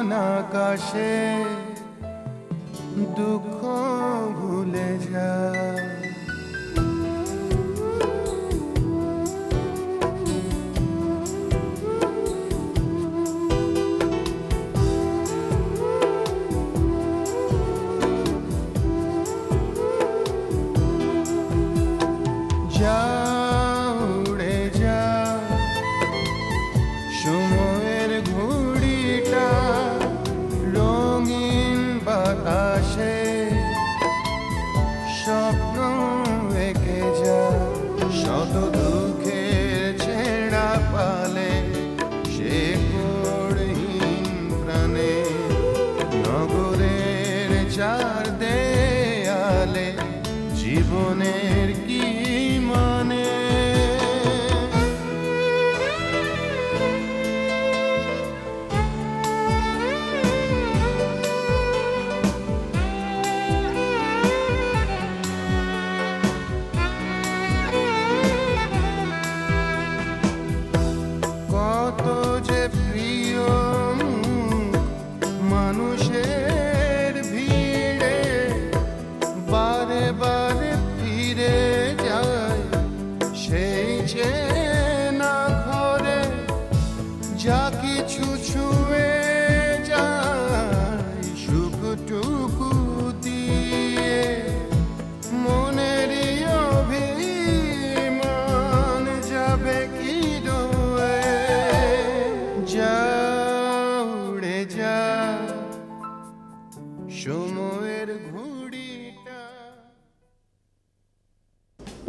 জীবন আকাশে দুঃখ ভুলে যায়। চার দেয়ালে জীবনের কি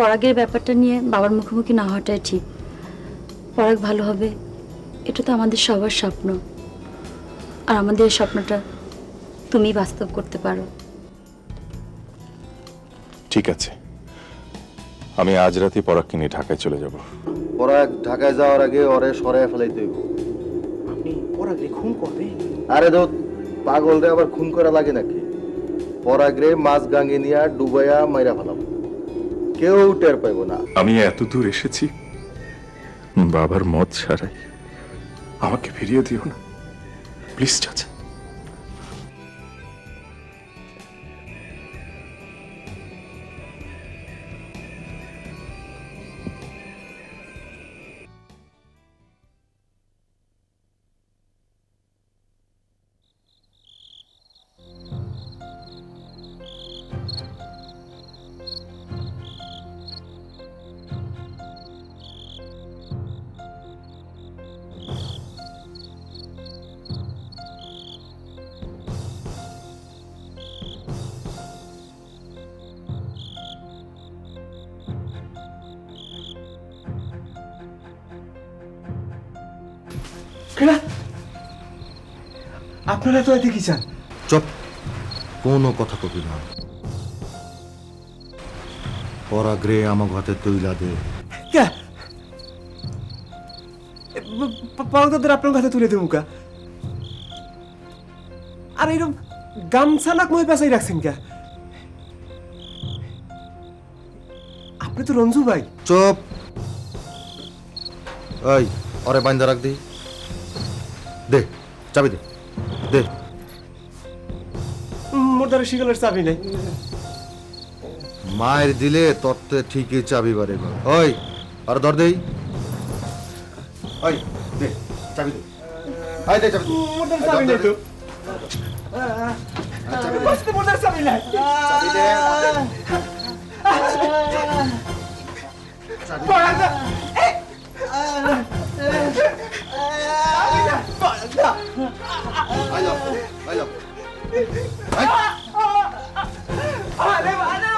পরাগের ব্যাপারটা নিয়ে বাবার মুখোমুখি না হওয়াটাই ঠিক। পরাগ ভালো হবে এটা তো আমাদের সবার স্বপ্ন। আর আমাদের এই স্বপ্নটা তুমি বাস্তব করতে পারো। ঠিক আছে। আমি আজ রাতে পরাগকে নিয়ে ঢাকায় চলে যাব। ওরা ঢাকায় যাওয়ার আগে ওরে সরাই ফেলাইতে হইব। আপনি পরাগরে খুন করবে আরে দো পাগল রে আবার খুন করা লাগে নাকি? পরাগরে মাছ গাঙ্গে নিয়ে ডুবাইয়া মাইরা ফেলাম কেউ টের পাইব না। আমি এত দূর এসেছি, বাবার মত ছাড়াই। আমাকে ফিরিয়ে দিও না। প্লিজ, চাচা। কেনা? আপনারা তো এতে কি চান? চপ। কোনো কথা কবি না। পরাগরে আমার হাতে তৈলা দে। কে? পরাগদাদের আপনার কাছে তুলে দেবো কা? আর এরকম গামছা নাক মই পেঁচাই রাখছেন কে? আপনি তো রঞ্জু ভাই। চপ। এই ওরে বাইন্দা রাখ দে দে। চাবি দে। দে। মোটার শিকলের চাবি নেই। মায়ের দিলে তত্ত্বে ঠিকই চাবি বারে ওই আর ধর দেই। ওই দে চাবি দে। আই দে চাবি দে। মোটার চাবি নেই তো। নাই। চাবি দে। পরাগদা আই যাও আই যাও আই আরে আরে পরাগদা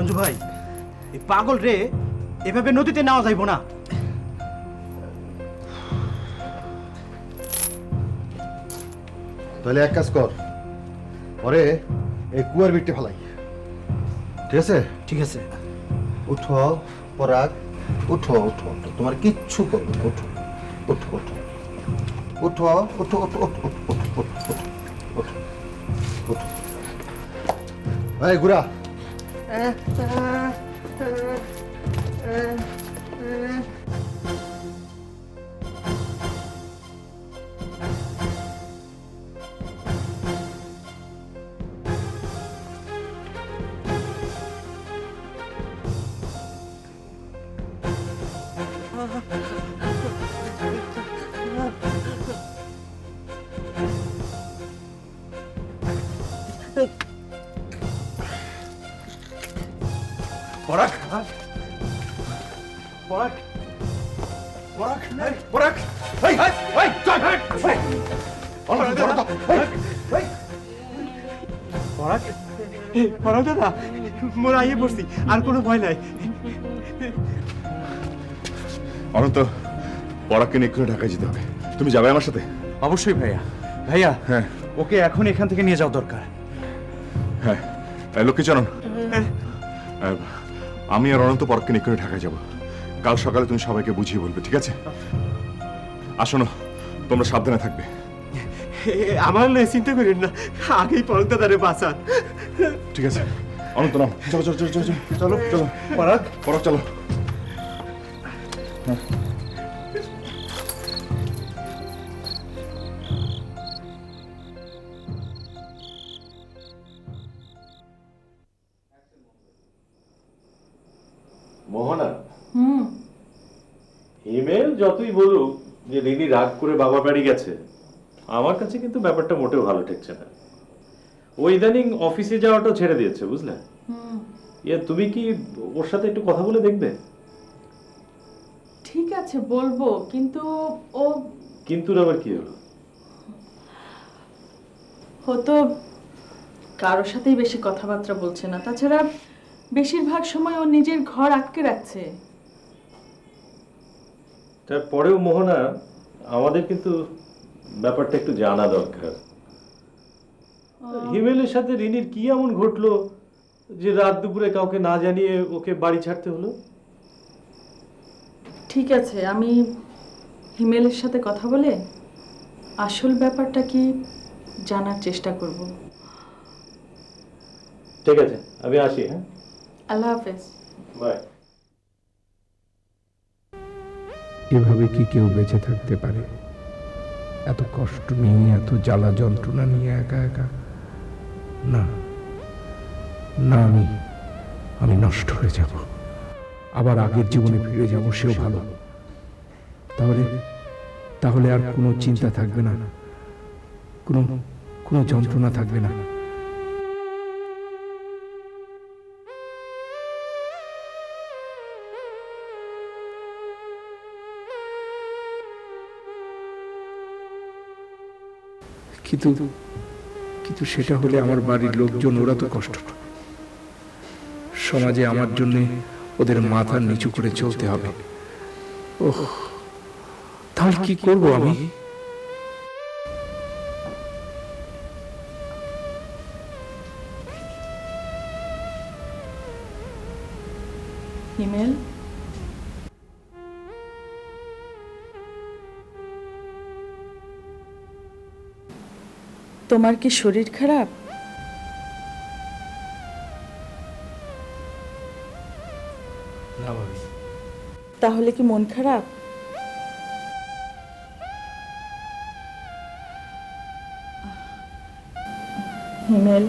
রঞ্জু ভাই এই পাগল রে এভাবে নদীতে নেওয়া যাইব না তাহলে এক কাজ কর পরে এই কুয়ার বিটে ফেলাই ঠিক আছে ঠিক আছে উঠো পরাগ উঠো উঠো উঠো তোমার কিচ্ছু করবে উঠো উঠো উঠো উঠো উঠো উঠো উঠো উঠো উঠো উঠো উঠো উঠো এই গুড়া 哎呀 দাদা মোর আইয়ে পড়ছি আর কোনো ভয় নাই। অনন্ত পরাগকে নিয়ে এক্ষুনি ঢাকায় যেতে হবে। তুমি যাবে আমার সাথে? অবশ্যই ভাইয়া। ভাইয়া হ্যাঁ। ওকে এখন এখান থেকে নিয়ে যাওয়া দরকার। হ্যাঁ। লক্ষ্মীচরণ আমি আর অনন্ত পরককে নিয়ে এক্ষুনি ঢাকায় যাব। কাল সকালে তুমি সবাইকে বুঝিয়ে বলবে ঠিক আছে? আসনো তোমরা সাবধানে থাকবে। আমার নয় চিন্তা করেন না। আগেই পরাগ দাদারে বাঁচান। ঠিক আছে। অনন্ত নাম চলো চলো চলো চলো চলো চলো চলো। পরাগ পরাগ চলো। মোহনা? হিমেল যতই বলুক যে রিনি রাগ করে বাবা বাড়ি গেছে আমার কাছে কিন্তু ব্যাপারটা মোটেও ভালো ঠেকছে না। ও ইদানিং অফিসে যাওয়াটাও ছেড়ে দিয়েছে বুঝলে? ইয়ে তুমি কি ওর সাথে একটু কথা বলে দেখবে? ঠিক আছে বলব কিন্তু ও কিন্তু আবার কি হলো? হতো কারোর সাথেই বেশি কথাবার্তা বলছে না। তাছাড়া বেশিরভাগ সময় ও নিজের ঘর আটকে রাখছে। তারপরেও মোহনা আমাদের কিন্তু ব্যাপারটা একটু জানা দরকার। হিমেলের সাথে রিনির কি এমন ঘটলো যে রাত দুপুরে কাউকে না জানিয়ে ওকে বাড়ি ছাড়তে হলো? ঠিক আছে আমি হিমেলের সাথে কথা বলে আসল ব্যাপারটা কি জানার চেষ্টা করব। ঠিক আছে আমি আসি হ্যাঁ? আল্লাহ হাফেজ। বাই। এভাবে কি কেউ বেঁচে থাকতে পারে? এত কষ্ট নিয়ে এত জ্বালা যন্ত্রণা নিয়ে একা একা? না না, আমি আমি নষ্ট হয়ে যাব। আবার আগের জীবনে ফিরে যাব, সেও ভালো। তাহলে তাহলে আর কোনো চিন্তা থাকবে না। কোনো কোনো যন্ত্রণা থাকবে না। কিন্তু কিন্তু সেটা হলে আমার বাড়ির লোকজন, ওরা তো কষ্ট। সমাজে আমার জন্য ওদের মাথা নিচু করে চলতে হবে। ওহ, তাহলে কি করব আমি? হিমেল তোমার কি শরীর খারাপ? না ভাবি। তাহলে কি মন খারাপ? হিমেল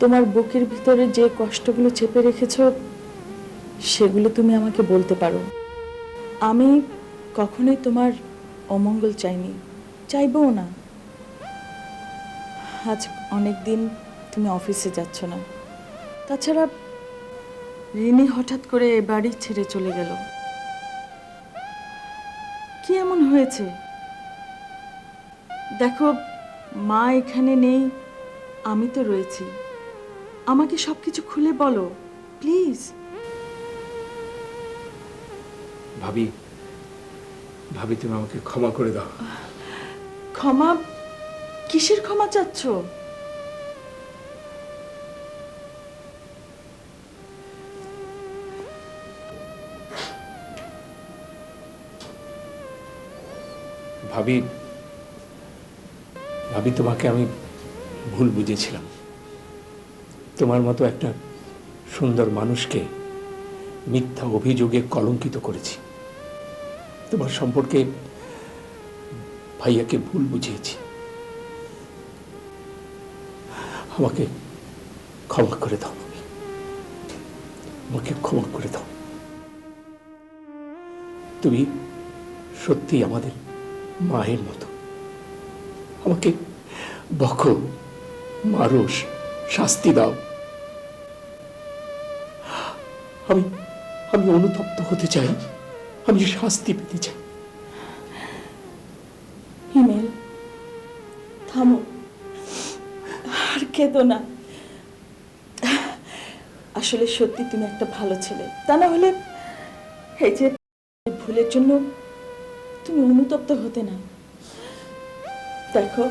তোমার বুকের ভিতরে যে কষ্টগুলো চেপে রেখেছ সেগুলো তুমি আমাকে বলতে পারো। আমি কখনোই তোমার অমঙ্গল চাইনি চাইবও না। আজ অনেক দিন তুমি অফিসে যাচ্ছ না। তাছাড়া রিনি হঠাৎ করে এ বাড়ি ছেড়ে চলে গেল। কি এমন হয়েছে? দেখো মা এখানে নেই আমি তো রয়েছি। আমাকে সব কিছু খুলে বলো প্লিজ। ভাবি ভাবি তুমি আমাকে ক্ষমা করে দাও। ক্ষমা কিসের ক্ষমা চাচ্ছ? ভাবি ভাবি, তোমাকে আমি ভুল বুঝেছিলাম। তোমার মতো একটা সুন্দর মানুষকে মিথ্যা অভিযোগে কলঙ্কিত করেছি। তোমার সম্পর্কে ভাইয়াকে ভুল বুঝিয়েছি। আমাকে ক্ষমা করে দাও আমাকে ক্ষমা করে দাও। তুমি সত্যি আমাদের মায়ের মতো। আমাকে বকো মারুস শাস্তি দাও। আমি আমি অনুতপ্ত হতে চাই। আমি শাস্তি পেতে চাই। থামো। আর কেঁদো না। আসলে সত্যি তুমি একটা ভালো ছেলে। তা না হলে এই যে ভুলের জন্য তুমি অনুতপ্ত হতে না। দেখো,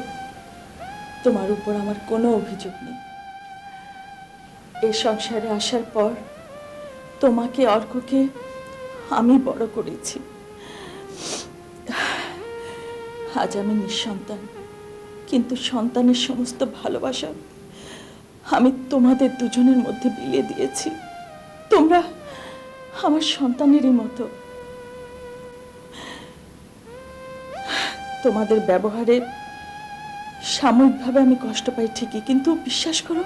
তোমার উপর আমার কোনো অভিযোগ নেই। এই সংসারে আসার পর তোমাকে, অর্ককে আমি বড় করেছি। আজ আমি নিঃসন্তান। কিন্তু সন্তানের সমস্ত ভালোবাসা আমি তোমাদের দুজনের মধ্যে বিলিয়ে দিয়েছি। তোমরা আমার সন্তানেরই মতো। তোমাদের ব্যবহারে সাময়িকভাবে আমি কষ্ট পাই ঠিকই, কিন্তু বিশ্বাস করো,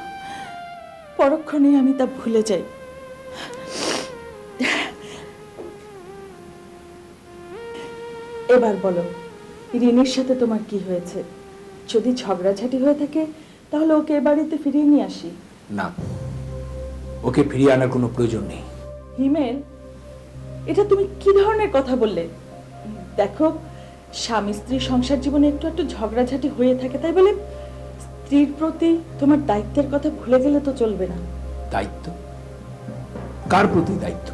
পরক্ষণেই আমি তা ভুলে যাই। এবার বলো, ঋণের সাথে তোমার কি হয়েছে? যদি ঝগড়াঝাটি হয়ে থাকে তাহলে ওকে এ বাড়িতে ফিরিয়ে নিয়ে আসি। না ওকে ফিরিয়ে আনার কোনো প্রয়োজন নেই। হিমেল এটা তুমি কি ধরনের কথা বললে? দেখো স্বামী স্ত্রী সংসার জীবনে একটু একটু ঝগড়াঝাটি হয়ে থাকে তাই বলে স্ত্রীর প্রতি তোমার দায়িত্বের কথা ভুলে গেলে তো চলবে না। দায়িত্ব? কার প্রতি দায়িত্ব?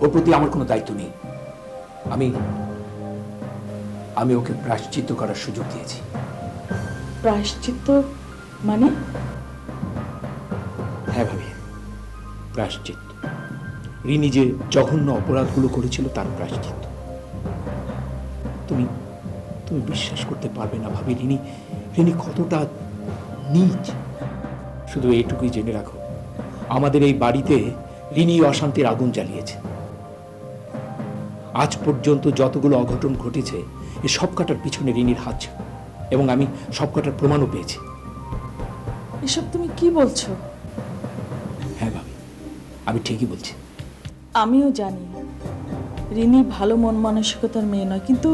ওর প্রতি আমার কোনো দায়িত্ব নেই। আমি আমি ওকে প্রায়শ্চিত্ত করার সুযোগ দিয়েছি। প্রায়শ্চিত্ত মানে? হ্যাঁ ভাবি, প্রায়শ্চিত্ত। রিনি যে জঘন্য অপরাধগুলো করেছিল তার প্রায়শ্চিত্ত। তুমি তুমি বিশ্বাস করতে পারবে না ভাবি, রিনি রিনি কতটা নীচ। শুধু এইটুকুই জেনে রাখো, আমাদের এই বাড়িতে রিনি অশান্তির আগুন জ্বালিয়েছে। আজ পর্যন্ত যতগুলো অঘটন ঘটেছে, এ সব কাটার পিছনে রিনির হাত ছিল। এবং আমি সব কাটার প্রমাণও পেয়েছি। এসব তুমি কি বলছো? হ্যাঁ ভাবি আমি ঠিকই বলছি। আমিও জানি রিনি ভালো মন মানসিকতার মেয়ে নয় কিন্তু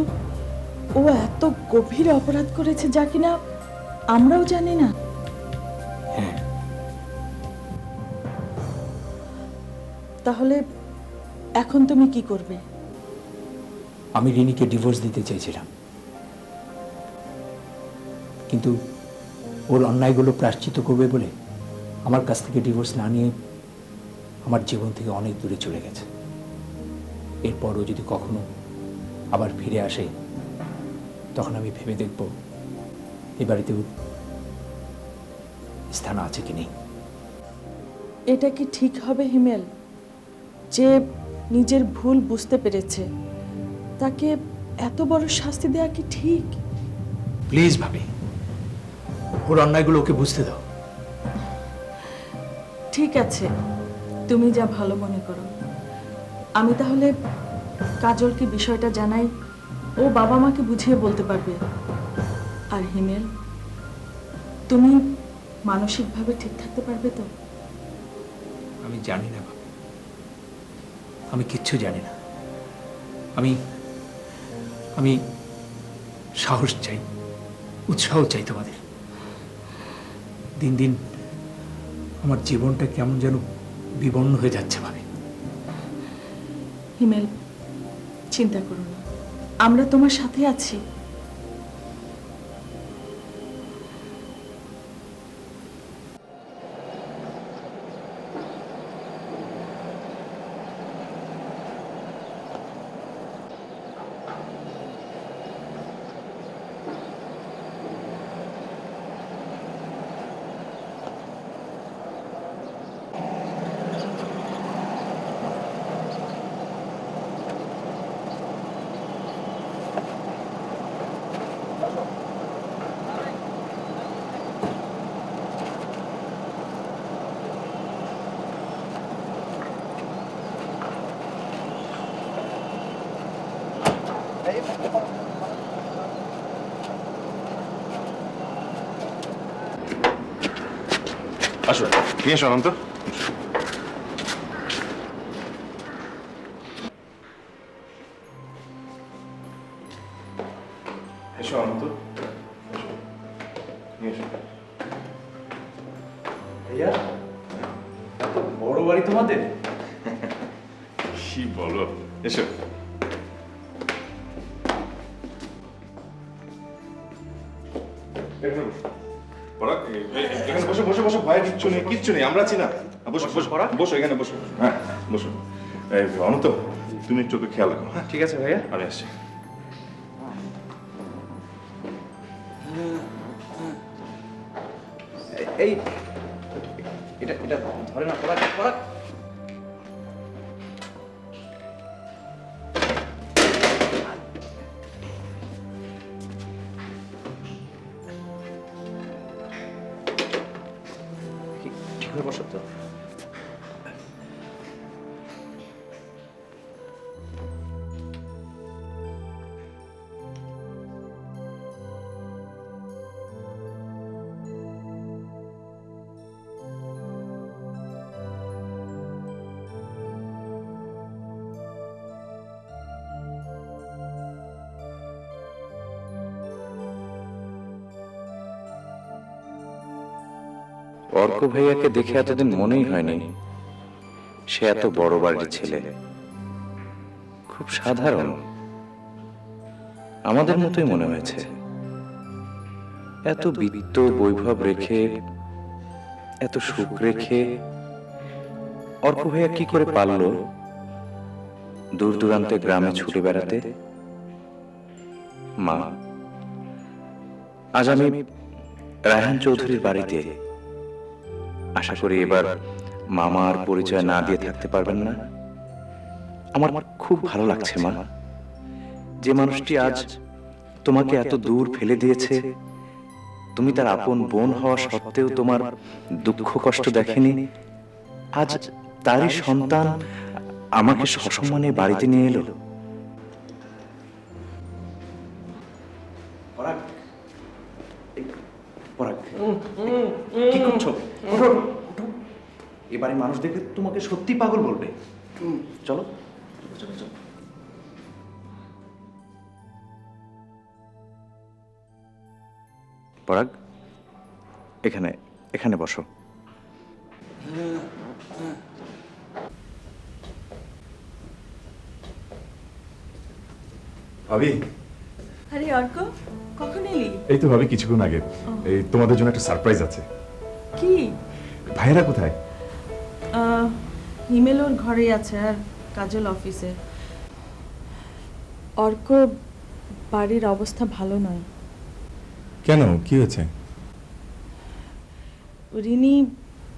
ও এত গভীর অপরাধ করেছে যা কিনা আমরাও জানি না। হ্যাঁ। তাহলে এখন তুমি কি করবে? আমি রিনিকে ডিভোর্স দিতে চেয়েছিলাম। কিন্তু ওর অন্যায়গুলো প্রাশ্চিত করবে বলে আমার কাছ থেকে ডিভোর্স না নিয়ে আমার জীবন থেকে অনেক দূরে চলে গেছে। এরপরও যদি কখনো আবার ফিরে আসে তখন আমি ভেবে দেখব এ বাড়িতে স্থান আছে কি নেই। এটা কি ঠিক হবে হিমেল? যে নিজের ভুল বুঝতে পেরেছে তাকে এত বড় শাস্তি দেওয়া কি ঠিক? প্লিজ ভাবি। ওর অন্যায়গুলো ওকে বুঝতে দাও। ঠিক আছে তুমি যা ভালো মনে করো। আমি তাহলে কাজলকে বিষয়টা জানাই ও বাবা মাকে বুঝিয়ে বলতে পারবে। আর হিমেল তুমি মানসিকভাবে ঠিক থাকতে পারবে তো? আমি জানি না আমি কিচ্ছু জানি না। আমি আমি সাহস চাই উৎসাহ চাই তোমাদের। দিন দিন আমার জীবনটা কেমন যেন বিবন্ন হয়ে যাচ্ছে ভাবি। হিমেল, চিন্তা করো না। আমরা তোমার সাথে আছি আসো নিয়ে এসো অনন্ত এসো অনন্ত নিয়ে এসো ভাইয়া এত বড় বাড়ি তোমাদের কি বলো এসো এখানে বসো। পরাগ, এখানে বসে বসে বসে ভয়ের কিচ্ছু নেই কিচ্ছু নেই আমরা আছি না। বসো বসো পরাগ বসো এখানে বসো। হ্যাঁ বসো। এই অনন্ত তুমি একটু ওকে খেয়াল রাখো হ্যাঁ? ঠিক আছে ভাইয়া। আমি আসছি। এই এটা এটা ধরে না পড়া অর্ক ভাইয়াকে দেখে এতদিন মনেই হয়নি সে এত বড় বাড়ির ছেলে। খুব সাধারণ। আমাদের মতোই মনে হয়েছে। এত বিত্ত বৈভব রেখে, এত সুখ রেখে অর্ক ভাইয়া কি করে পারল দূর দূরান্তে গ্রামে ছুটে বেড়াতে? মা, আজ আমি রায়হান চৌধুরীর বাড়িতে আশা করি এবার মামার পরিচয় না দিয়ে থাকতে পারবেন না। আমার খুব ভালো লাগছে, মা। যে মানুষটি আজ তোমাকে এত দূর ফেলে দিয়েছে, তুমি তার আপন বোন হওয়া সত্ত্বেও তোমার দুঃখ কষ্ট দেখেনি। আজ তারই সন্তান আমাকে সসম্মানে বাড়িতে নিয়ে এলো। পরাগ। কি করছ? ওঠো। এবারে মানুষ দেখলে তোমাকে সত্যি পাগল বলবে। চলো চলো, চলো। পরাগ এখানে এখানে বসো। ভাবি। আরে অর্ক। এই তো ভাবি কিছুক্ষণ আগে। এই তোমাদের জন্য একটা সারপ্রাইজ আছে। কি? ভাইয়েরা কোথায়? হিমেল ওর ঘরেই আছে আর কাজল অফিসে। অর্ক বাড়ির অবস্থা ভালো নয়। কেন? কি হয়েছে? রিনি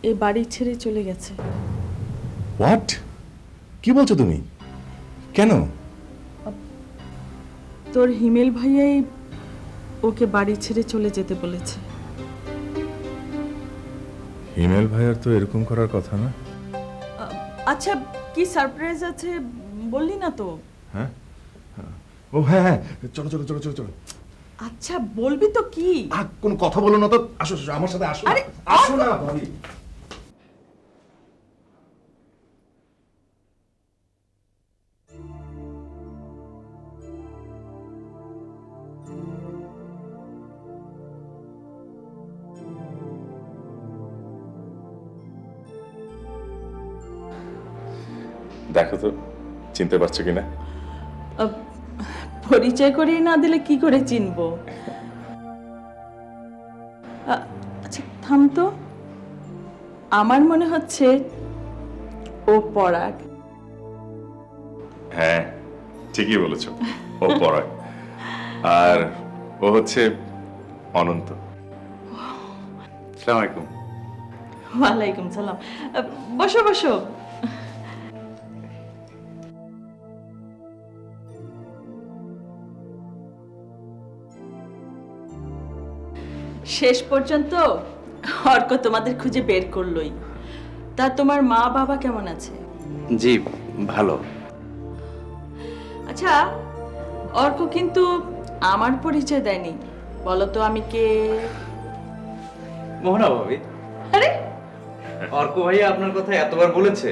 এ বাড়ি ছেড়ে চলে গেছে। হোয়াট কি বলছো তুমি? কেন? তোর হিমেল ভাইয়াই ওকে বাড়ি ছেড়ে চলে যেতে বলেছে। হিমেল ভাইয়ার তো এরকম করার কথা না? আচ্ছা কি সারপ্রাইজ আছে বললি না তো? হ্যাঁ? ও হ্যাঁ হ্যাঁ। চলো চলো চলো চলো চলো। আচ্ছা বলবি তো কি? আর কোন কথা বলো না তো। আসো আসো, আমার সাথে আসো। আরে, আসো না ভাবি। চিনতে পারছ কিনা? পরিচয় করিয়ে না দিলে কি করে চিনবো? আচ্ছা থাম তো। আমার মনে হচ্ছে ও পরাগ। হ্যাঁ ঠিকই বলেছ ও পরাগ। আর ও হচ্ছে অনন্ত। সালাম আলাইকুম ওয়ালাইকুম সালাম। বসো বসো। শেষ পর্যন্ত অর্ক তোমাদের খুঁজে বের করলোই। তা তোমার মা বাবা কেমন আছে? জি ভালো। আচ্ছা অর্ক কিন্তু আমার পরিচয় দেয়নি। বলো তো আমি কে? মোহনা ভাবি আরে! অর্ক ভাইয়া আপনার কথা এতবার বলেছে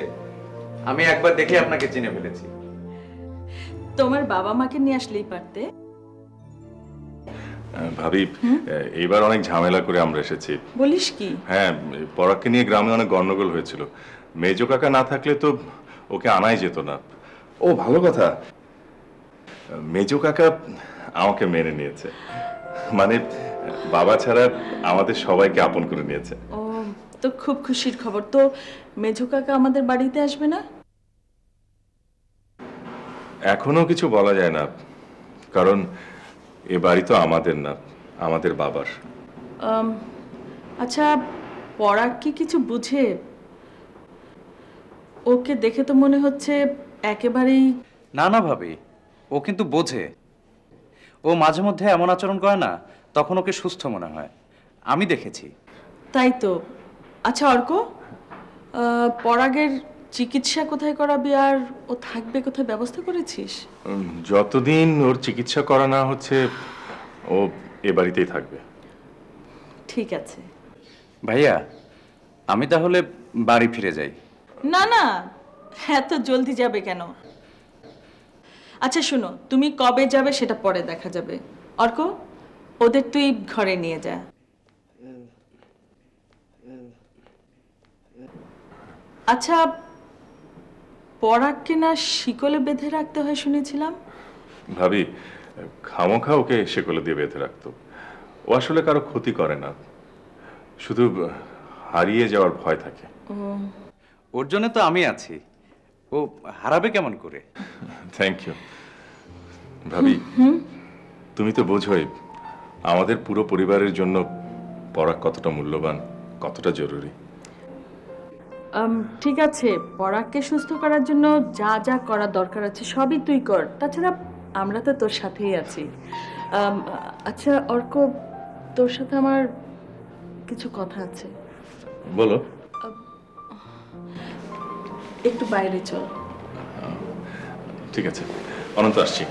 আমি একবার দেখে আপনাকে চিনে ফেলেছি। তোমার বাবা মাকে নিয়ে আসলেই পারতে। ভাবি এইবার অনেক ঝামেলা করে আমরা এসেছি। বলিস কি? হ্যাঁ পরাগকে নিয়ে গ্রামে অনেক গন্ডগোল হয়েছিল। মেজো কাকা না থাকলে তো ওকে আনাই যেত না। ও ভালো কথা। মেজো কাকা আমাকে মেনে নিয়েছে। মানে বাবা ছাড়া আমাদের সবাইকে আপন করে নিয়েছে। ও তো খুব খুশির খবর। তো মেঝো কাকা আমাদের বাড়িতে আসবে না? এখনও কিছু বলা যায় না। কারণ এ বাড়ি তো আমাদের না আমাদের বাবার। আচ্ছা পরাগ কি কিছু বুঝে? ওকে দেখে তো মনে হচ্ছে একেবারেই না না ভাবি ও কিন্তু বোঝে। ও মাঝে মধ্যে এমন আচরণ করে না তখন ওকে সুস্থ মনে হয়। আমি দেখেছি। তাই তো। আচ্ছা অর্ক পরাগের চিকিৎসা কোথায় করাবি আর ও থাকবে কোথায় ব্যবস্থা করেছিস? যতদিন ওর চিকিৎসা করা না হচ্ছে ও এ বাড়িতেই থাকবে। ঠিক আছে। ভাইয়া আমি তাহলে বাড়ি ফিরে যাই। না না এত জলদি যাবে কেন? আচ্ছা শোনো তুমি কবে যাবে সেটা পরে দেখা যাবে। অর্ক ওদের তুই ঘরে নিয়ে যা। আচ্ছা পরাগকে না শিকলে বেঁধে রাখতে হয় শুনেছিলাম। ভাবি খামোখা ওকে সেকলে দিয়ে বেঁধে রাখতো। ও আসলে কারও ক্ষতি করে না। শুধু হারিয়ে যাওয়ার ভয় থাকে। ওর জন্য তো আমি আছি। ও হারাবে কেমন করে? থ্যাংক ইউ ভাবি তুমি তো বোঝোই আমাদের পুরো পরিবারের জন্য পড়া কতটা মূল্যবান কতটা জরুরি। ঠিক আছে পরাগকে সুস্থ করার জন্য যা যা করা দরকার আছে সবই তুই কর। তাছাড়া আমরা তো তোর সাথেই আছি। আচ্ছা অর্ক তোর সাথে আমার কিছু কথা আছে। বলো। একটু বাইরে চল। ঠিক আছে অনন্ত আসছি।